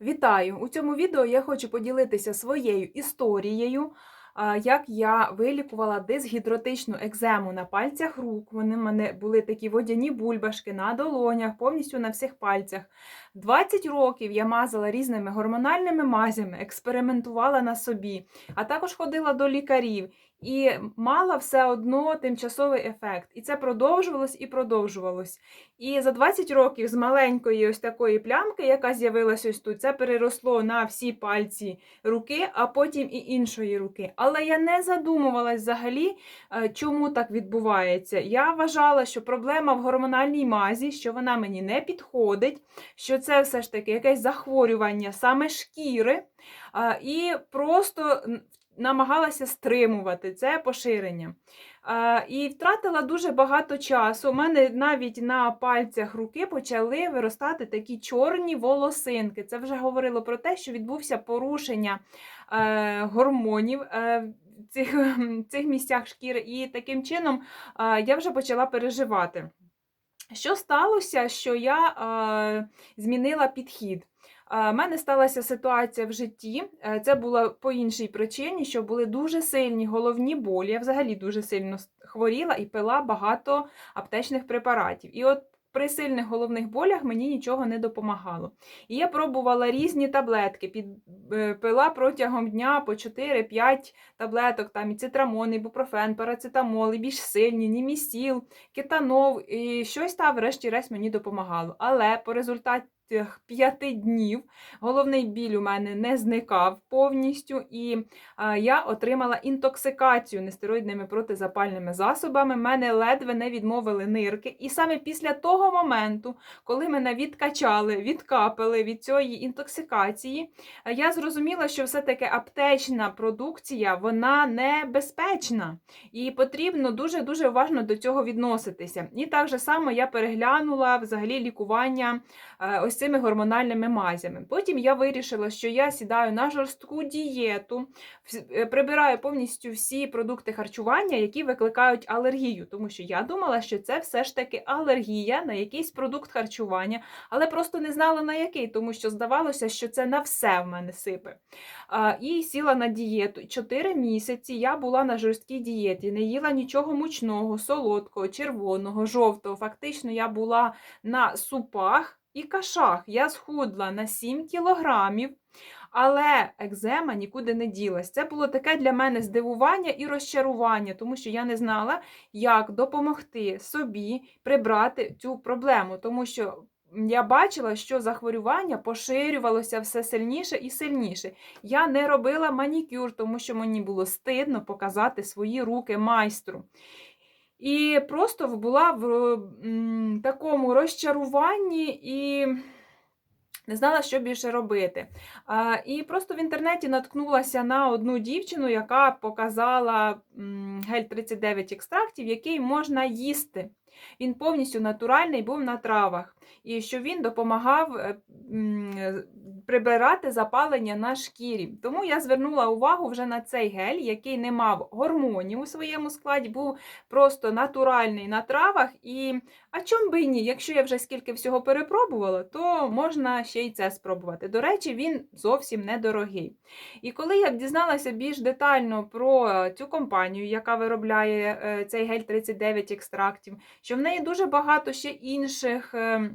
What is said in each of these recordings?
Вітаю! У цьому відео я хочу поділитися своєю історією, як я вилікувала дисгідротичну екзему на пальцях рук. Вони в мене були такі водяні бульбашки на долонях, повністю на всіх пальцях. 20 років я мазала різними гормональними мазями, експериментувала на собі, а також ходила до лікарів і мала все одно тимчасовий ефект. І це продовжувалось і продовжувалось. І за 20 років з маленької ось такої плямки, яка з'явилася ось тут, це переросло на всі пальці руки, а потім і іншої руки. Але я не задумувалась взагалі, е, чому так відбувається. Я вважала, що проблема в гормональній мазі, що вона мені не підходить, що це все ж таки якесь захворювання саме шкіри, е, і просто намагалася стримувати це поширення. І втратила дуже багато часу. У мене навіть на пальцях руки почали виростати такі чорні волосинки. Це вже говорило про те, що відбувся порушення е, гормонів. Е, цих, цих місцях шкіри, і таким чином я вже почала переживати. Що сталося, що я змінила підхід? У мене сталася ситуація в житті. е, Це було по іншій причині, що були дуже сильні головні болі. Я взагалі дуже сильно хворіла і пила багато аптечних препаратів. І от при сильних головних болях мені нічого не допомагало. І я пробувала різні таблетки, під, е, пила протягом дня по 4-5 таблеток, там і цитрамон, і бупрофен, парацетамол, і більш сильні, німісіл, кетанол, і щось там, врешті-решт, мені допомагало. Але по результатах п'яти днів головний біль у мене не зникав повністю, і я отримала інтоксикацію нестероїдними протизапальними засобами. Мене ледве не відмовили нирки. І саме після того моменту, коли мене відкачали, відкапали від цієї інтоксикації, я зрозуміла, що все-таки аптечна продукція вона небезпечна. І потрібно дуже-дуже уважно до цього відноситися. І так же само я переглянула взагалі лікування е, цими гормональними мазями. Потім я вирішила, що я сідаю на жорстку дієту, е, прибираю повністю всі продукти харчування, які викликають алергію, тому що я думала, що це все ж таки алергія на якийсь продукт харчування, але просто не знала на який, тому що здавалося, що це на все в мене сипе. І сіла на дієту. Чотири місяці я була на жорсткій дієті, не їла нічого мучного, солодкого, червоного, жовтого. Фактично, я була на супах і кашах. Я схудла на 7 кілограмів. Але екзема нікуди не ділась. Це було таке для мене здивування і розчарування, тому що я не знала, як допомогти собі прибрати цю проблему, тому що я бачила, що захворювання поширювалося все сильніше і сильніше. Я не робила манікюр, тому що мені було стидно показати свої руки майстру. І просто була в такому розчаруванні і не знала, що більше робити. І просто в інтернеті наткнулася на одну дівчину, яка показала гель 39 екстрактів, який можна їсти. Він повністю натуральний, був на травах. І що він допомагав е, е, прибирати запалення на шкірі. Тому я звернула увагу вже на цей гель, який не мав гормонів у своєму складі, був просто натуральний на травах. І а чом би ні? Якщо я вже скільки всього перепробувала, то можна ще й це спробувати. До речі, він зовсім недорогий. І коли я дізналася більш детально про цю компанію, яка виробляє е, цей гель 39 екстрактів, що в неї дуже багато ще інших. е,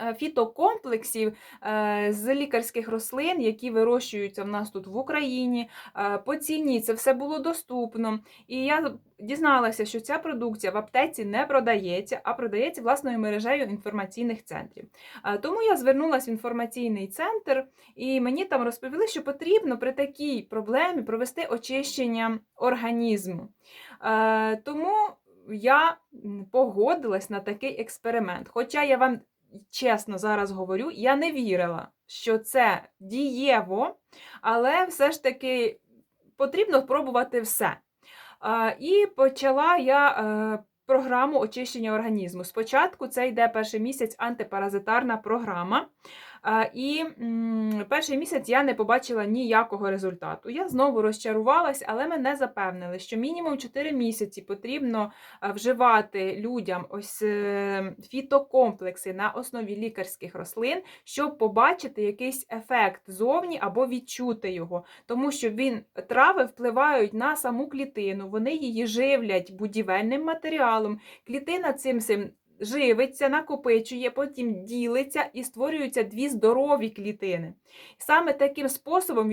е, Фітокомплексів е, з лікарських рослин, які вирощуються в нас тут в Україні. Е, По ціні це все було доступно. І я дізналася, що ця продукція в аптеці не продається, а продається власною мережею інформаційних центрів. Тому я звернулася в інформаційний центр, і мені там розповіли, що потрібно при такій проблемі провести очищення організму. Тому я погодилась на такий експеримент. Хоча я вам чесно зараз говорю, я не вірила, що це дієво, але все ж таки потрібно пробувати все. І почала я е, програму очищення організму. Спочатку це йде перший місяць антипаразитарна програма. А, І перший місяць я не побачила ніякого результату. Я знову розчарувалась, але мене запевнили, що мінімум 4 місяці потрібно е, вживати людям ось е, фітокомплекси на основі лікарських рослин, щоб побачити якийсь ефект зовні або відчути його. Тому що він трави впливають на саму клітину, вони її живлять будівельним матеріалом. Клітина цим живиться, накопичує, потім ділиться і створюються дві здорові клітини. Саме таким способом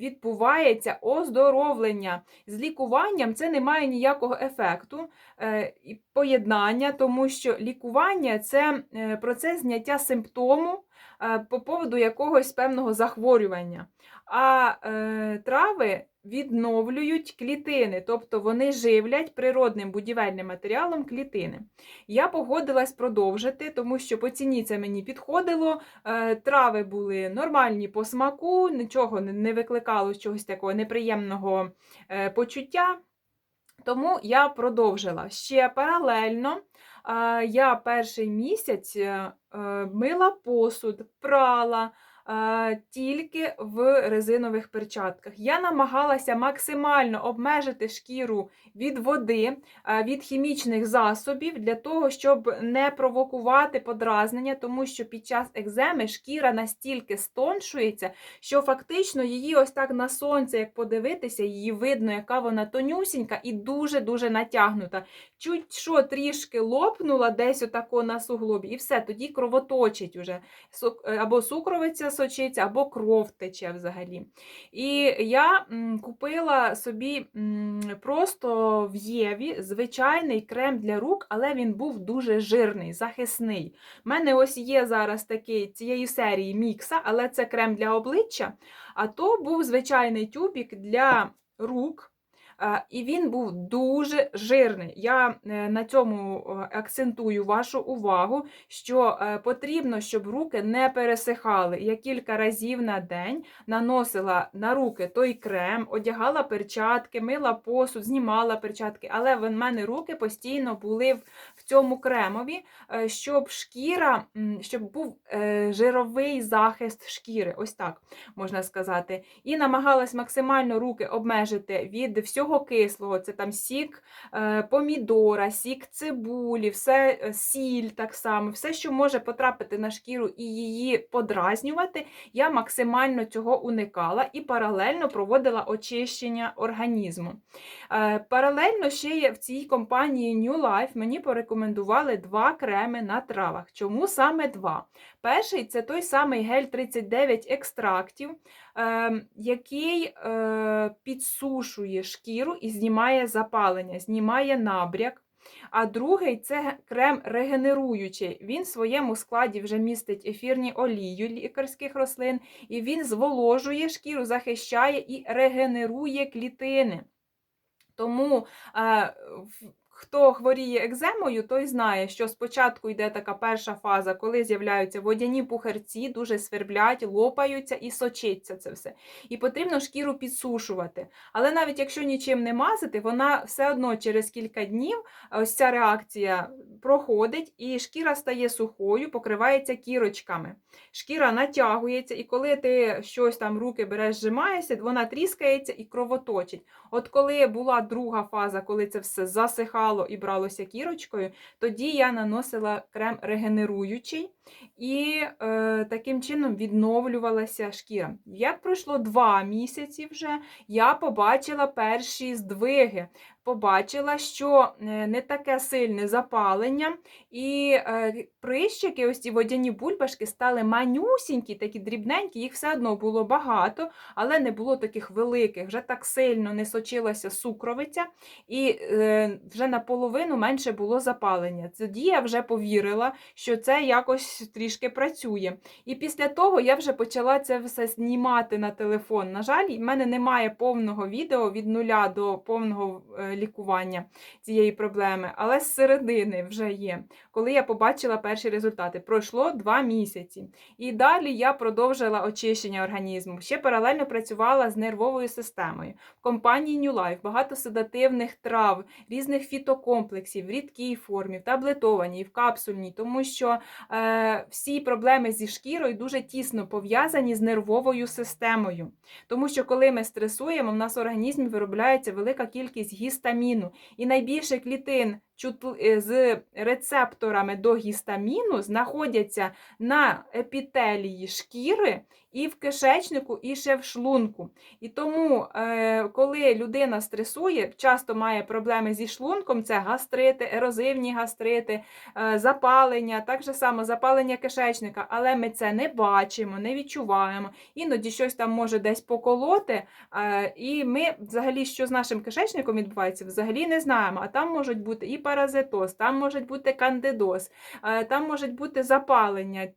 відбувається оздоровлення. З лікуванням це не має ніякого ефекту е, і поєднання, тому що лікування це е, процес зняття симптому е, по поводу якогось певного захворювання. А е, трави відновлюють клітини, тобто вони живлять природним будівельним матеріалом клітини. Я погодилась продовжити, тому що по ціні це мені підходило. Е, Трави були нормальні по смаку, нічого не- викликало чогось такого неприємного е, почуття. Тому я продовжила. Ще паралельно е, я перший місяць мила посуд, прала. Е, Тільки в резинових перчатках. Я намагалася максимально обмежити шкіру від води, е, від хімічних засобів для того, щоб не провокувати подразнення, тому що під час екземи шкіра настільки стоншується, що фактично її ось так на сонце, як подивитися, її видно, яка вона тонюсінька і дуже-дуже натягнута. Чуть що трішки лопнула десь отако на суглобі, і все, тоді кровоточить уже. Е, Або сукровиця сочиться, або кров тече взагалі. І я купила собі просто в Єві звичайний крем для рук, але він був дуже жирний, захисний. У мене ось є зараз такий цієї серії мікса, але це крем для обличчя. А то був звичайний тюбік для рук. Е, І він був дуже жирний. Я е, на цьому акцентую вашу увагу, що е, потрібно, щоб руки не пересихали. Я кілька разів на день наносила на руки той крем, одягала перчатки, мила посуд, знімала перчатки, але в мене руки постійно були в, цьому кремові, щоб шкіра, щоб був жировий захист шкіри, ось так можна сказати. І намагалась максимально руки обмежити від всього кислого, це там сік е, помідора, сік цибулі, все е, сіль так само, все, що може потрапити на шкіру і її подразнювати, я максимально цього уникала і паралельно проводила очищення організму. Е, Паралельно ще є в цій компанії New Life мені порекомендували два креми на травах. Чому саме два? Перший це той самий гель 39 екстрактів, який е, підсушує шкіру і знімає запалення, знімає набряк. А другий це крем регенеруючий. Він в своєму складі вже містить ефірні олію лікарських рослин, і він зволожує шкіру, захищає і регенерує клітини. Тому е, хто хворіє екземою, той знає, що спочатку йде така перша фаза, коли з'являються водяні пухарці, дуже сверблять, лопаються і сочиться це все. І потрібно шкіру підсушувати. Але навіть якщо нічим не мазати, вона все одно через кілька днів ось ця реакція проходить, і шкіра стає сухою, покривається кірочками. Шкіра натягується, і коли ти щось там руки береш, зжимаєшся, вона тріскається і кровоточить. От коли була друга фаза, коли це все засихало і бралося кірочкою, тоді я наносила крем регенеруючий і е, таким чином відновлювалася шкіра. Як пройшло два місяці вже, я побачила перші здвиги. Побачила, що е, не таке сильне запалення, і е, прищики, ось ці водяні бульбашки, стали манюсінькі, такі дрібненькі, їх все одно було багато, але не було таких великих, вже так сильно не сочилася сукровиця, і е, вже наполовину менше було запалення. Тоді я вже повірила, що це якось трішки працює. І після того я вже почала це все знімати на телефон. На жаль, в мене немає повного відео від нуля до повного лікування цієї проблеми, але з середини вже є. Коли я побачила перші результати, пройшло два місяці. І далі я продовжила очищення організму. Ще паралельно працювала з нервовою системою. В компанії New Life багато седативних трав, різних фітокомплексів, в рідкій формі, в таблетованій, в капсульній, тому що е, всі проблеми зі шкірою дуже тісно пов'язані з нервовою системою. Тому що коли ми стресуємо, в нас в організмі виробляється велика кількість гістаміну. І найбільше клітин з рецепторами до гістаміну знаходяться на епітелії шкіри і в кишечнику, і ще в шлунку. І тому, е, коли людина стресує, часто має проблеми зі шлунком, це гастрити, ерозивні гастрити, е, запалення, так же само запалення кишечника, але ми це не бачимо, не відчуваємо. Іноді щось там може десь поколоти, е, і ми взагалі, що з нашим кишечником відбувається, взагалі не знаємо. А там можуть бути і паразитоз, там може бути кандидоз, е, там можуть бути запалення.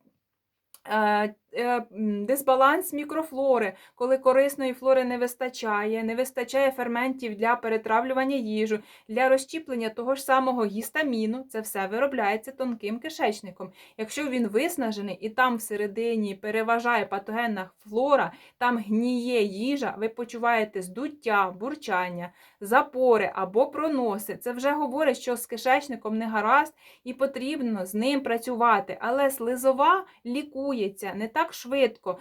Е, Дисбаланс мікрофлори, коли корисної флори не вистачає, не вистачає ферментів для перетравлювання їжу, для розщіплення того ж самого гістаміну, це все виробляється тонким кишечником. Якщо він виснажений і там всередині переважає патогенна флора, там гніє їжа, ви почуваєте здуття, бурчання, запори або проноси. Це вже говорить, що з кишечником не гаразд і потрібно з ним працювати. Але слизова лікується не так швидко.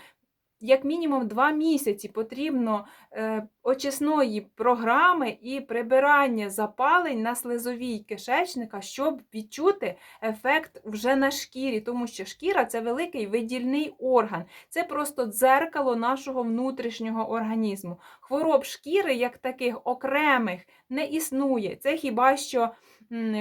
Як мінімум два місяці потрібно е, очисної програми і прибирання запалень на слизовій кишечника, щоб відчути ефект вже на шкірі, тому що шкіра це великий видільний орган, це просто дзеркало нашого внутрішнього організму. Хвороб шкіри, як таких окремих, не існує. Це хіба що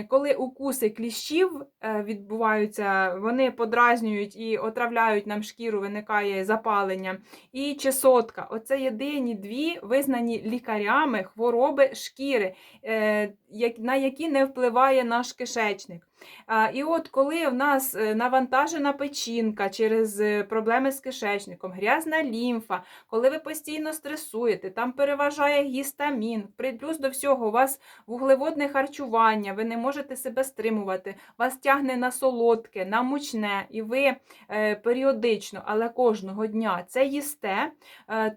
коли укуси кліщів е, відбуваються, вони подразнюють і отравляють нам шкіру, виникає запалення. І чесотка. Оце єдині дві визнані лікарями хвороби шкіри, е, на які не впливає наш кишечник. І от коли в нас е, навантажена печінка через е, проблеми з кишечником, грязна лімфа, коли ви постійно стресуєте, там переважає гістамін, плюс до всього у вас вуглеводне харчування, ви не можете себе стримувати, вас тягне на солодке, на мучне, і ви е, періодично, але кожного дня це їсте,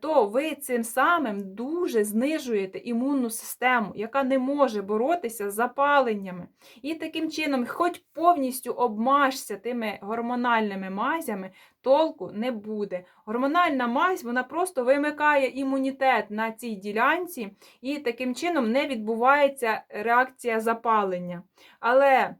то ви цим самим дуже знижуєте імунну систему, яка не може боротися з запаленнями. І таким чином, хоч повністю обмажся тими гормональними мазями, толку не буде. Гормональна мазь вона просто вимикає імунітет на цій ділянці, і таким чином не відбувається реакція запалення. Але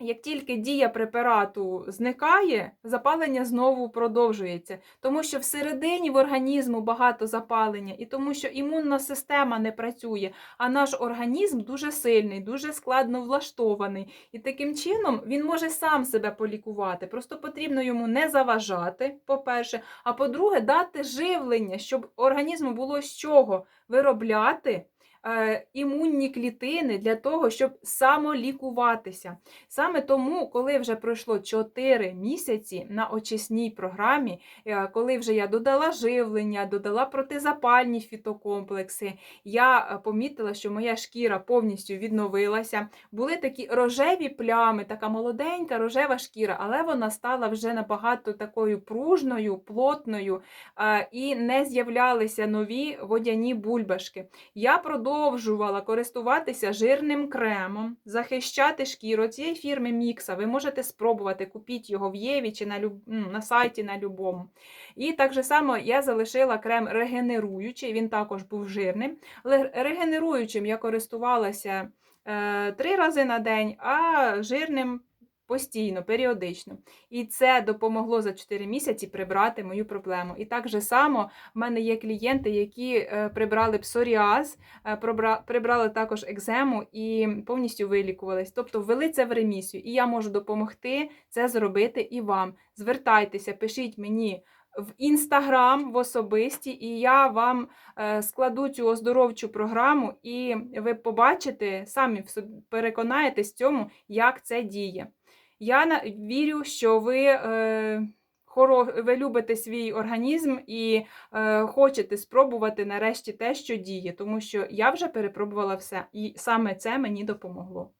як тільки дія препарату зникає, запалення знову продовжується, тому що всередині в організму багато запалення, і тому що імунна система не працює, а наш організм дуже сильний, дуже складно влаштований. І таким чином він може сам себе полікувати. Просто потрібно йому не заважати, по-перше, а по-друге, дати живлення, щоб організму було з чого виробляти. Е, Імунні клітини для того, щоб самолікуватися. Саме тому, коли вже пройшло 4 місяці на очисній програмі, е, коли вже я додала живлення, додала протизапальні фітокомплекси, я е, помітила, що моя шкіра повністю відновилася. Були такі рожеві плями, така молоденька рожева шкіра, але вона стала вже набагато такою пружною, плотною і не з'являлися нові водяні бульбашки. Я продовжувала користуватися жирним кремом, захищати шкіру цієї фірми Мікса. Ви можете спробувати, купіть його в Єві чи на, люб... на сайті на любому. І так же само я залишила крем регенеруючий, він також був жирним. Але регенеруючим я користувалася е, три рази на день, а жирним постійно, періодично. І це допомогло за 4 місяці прибрати мою проблему. І так же само в мене є клієнти, які е, прибрали псоріаз, е, прибрали також екзему і повністю вилікувались. Тобто ввели це в ремісію. І я можу допомогти це зробити і вам. Звертайтеся, пишіть мені. В інстаграм в особисті, і я вам е, складу цю оздоровчу програму, і ви побачите, самі переконаєтесь в цьому, як це діє. Я вірю, що ви е, ви любите свій організм і е, хочете спробувати нарешті те, що діє, тому що я вже перепробувала все, і саме це мені допомогло.